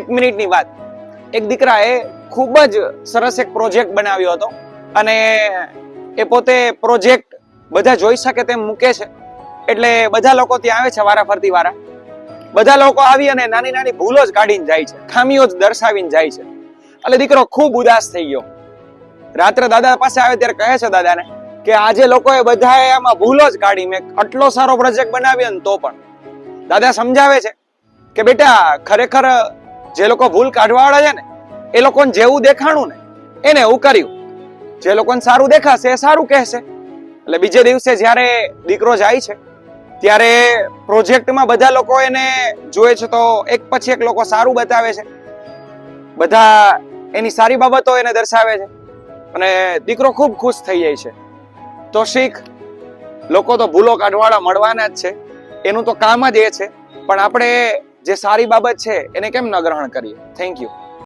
એક મિનિટની વાત. એક દીકરાએ ખૂબ જ સરસ એક પ્રોજેક્ટ બનાવ્યો હતો અને એ પોતે પ્રોજેક્ટ બધા જોઈ શકે તેમ મૂકે છે. એટલે બધા લોકો ત્યાં આવે છે વારા ફરતી વારા. બધા લોકો આવી અને નાની નાની ભૂલો જ કાઢીને જાય છે, ખામીઓ જ દર્શાવીને જાય છે. એટલે દીકરો ખૂબ ઉદાસ થઈ ગયો. રાત્રે દાદા પાસે આવે ત્યારે કહે છે દાદાને કે આજે લોકોએ બધાએ આમાં ભૂલો જ કાઢી. મેં આટલો સારો પ્રોજેક્ટ બનાવ્યો ને તો પણ. દાદા સમજાવે છે કે બેટા, ખરેખર જે લોકો ભૂલ કાઢવાવાળા છે ને, એ લોકોને જેવું દેખાણું ને, એને એવું કર્યું. જે લોકોને સારું દેખાશે એ સારું કહેશે. એટલે બીજે દિવસે જ્યારે દીકરો જાય છે, ત્યારે પ્રોજેક્ટમાં બધા લોકો એને જોવે છે તો એક પછી એક લોકો સારું બતાવે છે. બધા એની સારી બાબતો એને દર્શાવે છે. અને દીકરો ખૂબ ખુશ થઈ જાય છે. તો શીખ, લોકો તો ભૂલો કાઢવાળા મળવાના જ છે. એનું તો કામ જ એ છે. પણ આપણે જે સારી બાબત છે એને કેમ ન ગ્રહણ કરીએ? Thank you